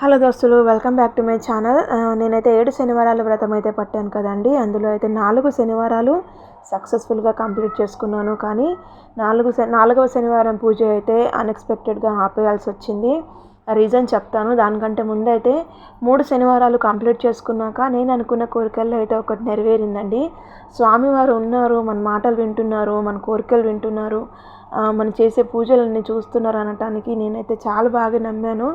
Hello దోస్తులు welcome back to my channel. నేనైతే ఏడు శనివారాల వ్రతం అయితే పట్టాను కదండి. అందులో అయితే నాలుగు శనివారాలు సక్సెస్ఫుల్గా కంప్లీట్ చేసుకున్నాను. కానీ నాలుగు నాలుగవ శనివారం పూజ అయితే అన్ఎక్స్పెక్టెడ్గా ఆపేయాల్సి వచ్చింది. రీజన్ చెప్తాను. దానికంటే ముందైతే మూడు శనివారాలు కంప్లీట్ చేసుకున్నాక నేను అనుకున్న కోరికల్లో అయితే ఒకటి నెరవేరిందండి. స్వామివారు ఉన్నారు మన మాటలు వింటున్నారు మన కోరికలు వింటున్నారు. మనం చేసే పూజలన్నీ చూస్తున్నారు అనటానికి నేనైతే చాలా బాగా నమ్మాను.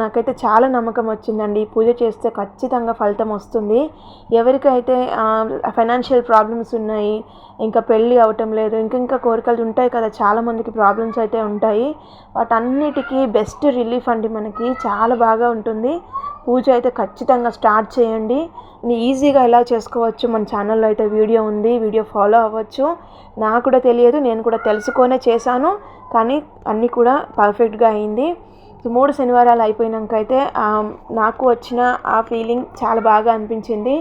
నాకైతే చాలా నమ్మకం వచ్చిందండి. పూజ చేస్తే ఖచ్చితంగా ఫలితం వస్తుంది. ఎవరికైతే ఫైనాన్షియల్ ప్రాబ్లమ్స్ ఉన్నాయి ఇంకా పెళ్ళి అవటం లేదు ఇంకా ఇంకా కోరికలు ఉంటాయి కదా చాలామందికి ప్రాబ్లమ్స్ అయితే ఉంటాయి. వాటన్నిటికీ బెస్ట్ రిలీఫ్ అండి మనకి. చాలా బాగా ఉంటుంది. పూజ అయితే ఖచ్చితంగా స్టార్ట్ చేయండి. ఈజీగా ఎలా చేసుకోవచ్చు? మన ఛానల్లో అయితే వీడియో ఉంది. వీడియో ఫాలో అవ్వచ్చు. నాకు కూడా తెలియదు. నేను కూడా తెలుసుకొనే చేశాను. కానీ అన్నీ కూడా పర్ఫెక్ట్గా అయింది. మూడు శనివారాలు అయిపోయినాక అయితే నాకు వచ్చిన ఆ ఫీలింగ్ చాలా బాగా అనిపించింది.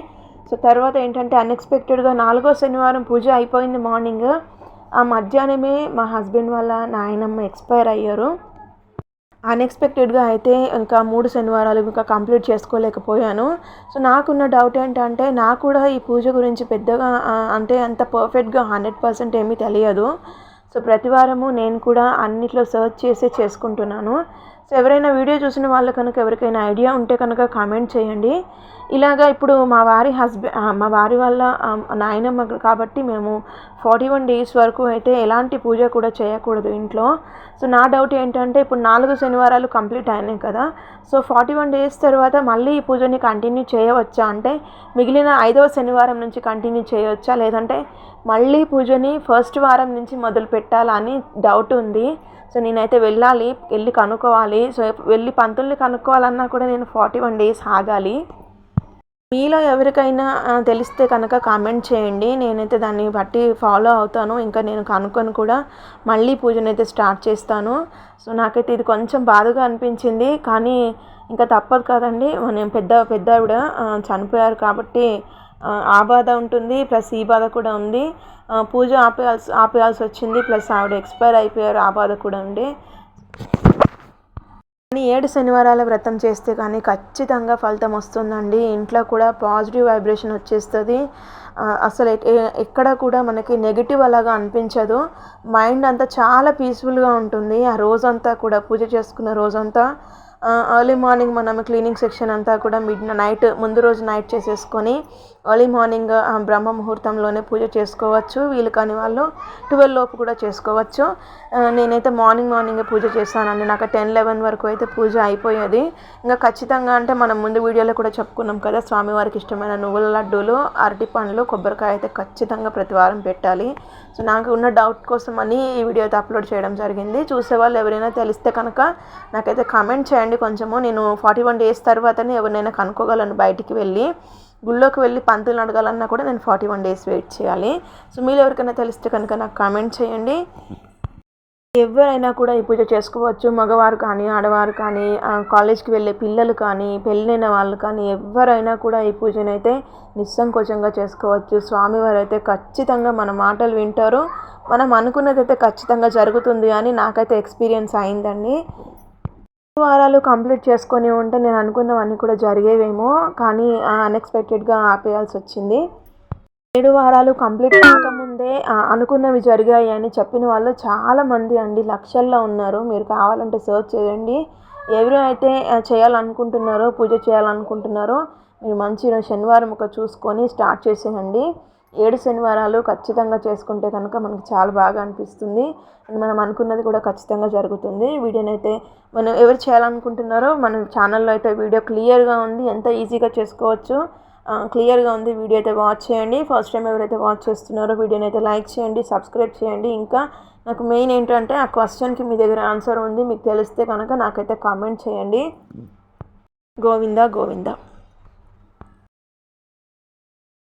సో తర్వాత ఏంటంటే అన్ఎక్స్పెక్టెడ్గా నాలుగో శనివారం పూజ అయిపోయింది మార్నింగ్. ఆ మధ్యాహ్నమే మా హస్బెండ్ వాళ్ళ నాయనమ్మ ఎక్స్పైర్ అయ్యారు. అన్ఎక్స్పెక్టెడ్గా అయితే ఇంకా మూడు శనివారాలు ఇంకా కంప్లీట్ చేసుకోలేకపోయాను. సో నాకున్న డౌట్ ఏంటంటే నాకు కూడా ఈ పూజ గురించి పెద్దగా అంటే అంత పర్ఫెక్ట్గా హండ్రెడ్ పర్సెంట్ ఏమీ తెలియదు. సో ప్రతి వారము నేను కూడా అన్నిట్లో సర్చ్ చేసే చేసుకుంటున్నాను. సో ఎవరైనా వీడియో చూసిన వాళ్ళు కనుక ఎవరికైనా ఐడియా ఉంటే కనుక కామెంట్ చేయండి. ఇలాగా ఇప్పుడు మా వారి హస్బెండ్ మా వారి వాళ్ళ నాయనమ్మ కాబట్టి మేము ఫార్టీ వన్ డేస్ వరకు అయితే ఎలాంటి పూజ కూడా చేయకూడదు ఇంట్లో. సో నా డౌట్ ఏంటంటే ఇప్పుడు నాలుగు శనివారాలు కంప్లీట్ అయినాయి కదా. సో ఫార్టీ వన్ డేస్ తర్వాత మళ్ళీ ఈ పూజని కంటిన్యూ చేయవచ్చా? అంటే మిగిలిన ఐదవ శనివారం నుంచి కంటిన్యూ చేయవచ్చా? లేదంటే మళ్ళీ పూజని ఫస్ట్ వారం నుంచి మొదలు పెట్టాలా అని డౌట్ ఉంది. సో నేనైతే వెళ్ళాలి వెళ్ళి కనుక్కోవాలి. సో వెళ్ళి పంతుల్ని కనుక్కోవాలన్నా కూడా నేను ఫార్టీ వన్ డేస్ ఆగాలి. మీలో ఎవరికైనా తెలిస్తే కనుక కామెంట్ చేయండి. నేనైతే దాన్ని బట్టి ఫాలో అవుతాను. ఇంకా నేను కనుక్కొని కూడా మళ్ళీ పూజనైతే స్టార్ట్ చేస్తాను. సో నాకైతే ఇది కొంచెం బాధగా అనిపించింది. కానీ ఇంకా తప్పదు కదండి. నేను పెద్ద పెద్ద ఆవిడ చనిపోయారు కాబట్టి ఆ బాధ ఉంటుంది ప్లస్ ఈ బాధ కూడా ఉంది. పూజ ఆపేయాల్సి ఆపేయాల్సి వచ్చింది ప్లస్ ఆవిడ ఎక్స్పైర్ అయిపోయారు ఆ బాధ కూడా ఉంది. కానీ ఏడు శనివారాల వ్రతం చేస్తే కానీ ఖచ్చితంగా ఫలితం వస్తుందండి. ఇంట్లో కూడా పాజిటివ్ వైబ్రేషన్ వచ్చేస్తుంది. అసలు ఎక్కడ కూడా మనకి నెగిటివ్ అలాగా అనిపించదు. మైండ్ అంతా చాలా పీస్ఫుల్గా ఉంటుంది. ఆ రోజంతా కూడా పూజ చేసుకున్న రోజంతా ఎర్లీ మార్నింగ్ మనం క్లీనింగ్ సెక్షన్ అంతా కూడా మిడ్ నైట్ ముందు రోజు నైట్ చేసేసుకొని ఎర్లీ మార్నింగ్ బ్రహ్మ ముహూర్తంలోనే పూజ చేసుకోవచ్చు. వీలు కాని వాళ్ళు ట్వెల్వ్ లోపు కూడా చేసుకోవచ్చు. నేనైతే మార్నింగ్ మార్నింగ్ పూజ చేస్తానండి. నాకు టెన్ లెవెన్ వరకు అయితే పూజ అయిపోయేది. ఇంకా ఖచ్చితంగా అంటే మనం ముందు వీడియోలో కూడా చెప్పుకున్నాం కదా స్వామివారికి ఇష్టమైన నువ్వుల లడ్డూలు అరటి పండ్లు కొబ్బరికాయ అయితే ఖచ్చితంగా ప్రతి వారం పెట్టాలి. సో నాకు ఉన్న డౌట్ కోసం అని ఈ వీడియో అయితే అప్లోడ్ చేయడం జరిగింది. చూసే వాళ్ళు ఎవరైనా తెలిస్తే కనుక నాకైతే కామెంట్ చేయండి. కొంచెము. నేను ఫార్టీ వన్ డేస్ తర్వాతనే ఎవరినైనా కనుక్కోగలను బయటికి వెళ్ళి. గుళ్ళోకి వెళ్ళి పంతులు అడగాలన్నా కూడా నేను ఫార్టీ వన్ డేస్ వెయిట్ చేయాలి. సో మీరు ఎవరికైనా తెలిస్తే కనుక నాకు కామెంట్ చేయండి. ఎవరైనా కూడా ఈ పూజ చేసుకోవచ్చు. మగవారు కానీ ఆడవారు కానీ కాలేజ్కి వెళ్ళే పిల్లలు కానీ పెళ్ళైన వాళ్ళు కానీ ఎవరైనా కూడా ఈ పూజనైతే నిస్సంకోచంగా చేసుకోవచ్చు. స్వామివారు అయితే ఖచ్చితంగా మన మాటలు వింటారు. మనం అనుకున్నది అయితే ఖచ్చితంగా జరుగుతుంది అని నాకైతే ఎక్స్పీరియన్స్ అయిందండి. వారాలు కంప్లీట్ చేసుకొని ఉంటే నేను అనుకున్నవన్నీ కూడా జరిగేవేమో కానీ అన్ఎక్స్పెక్టెడ్గా ఆపేయాల్సి వచ్చింది. ఏడు వారాలు కంప్లీట్ కాకముందే అనుకున్నవి జరిగాయి అని చెప్పిన వాళ్ళు చాలామంది అండి లక్షల్లో ఉన్నారు. మీరు కావాలంటే సర్చ్ చేయండి. ఎవరు అయితే చేయాలనుకుంటున్నారో పూజ చేయాలనుకుంటున్నారో మీరు మంచి శనివారం ఒక చూసుకొని స్టార్ట్ చేసేయండి. ఏడు శనివారాలు ఖచ్చితంగా చేసుకుంటే కనుక మనకు చాలా బాగా అనిపిస్తుంది. మనం అనుకున్నది కూడా ఖచ్చితంగా జరుగుతుంది. వీడియోనైతే మనం ఎవరు చేయాలనుకుంటున్నారో మన ఛానల్లో అయితే వీడియో క్లియర్గా ఉంది. ఎంత ఈజీగా చేసుకోవచ్చు క్లియర్గా ఉంది వీడియో అయితే వాచ్ చేయండి. ఫస్ట్ టైం ఎవరైతే వాచ్ చేస్తున్నారో వీడియోని అయితే లైక్ చేయండి సబ్స్క్రైబ్ చేయండి. ఇంకా నాకు మెయిన్ ఏంటంటే ఆ క్వశ్చన్కి మీ దగ్గర ఆన్సర్ ఉంది. మీకు తెలిస్తే కనుక నాకైతే కామెంట్ చేయండి. గోవిందా గోవిందా.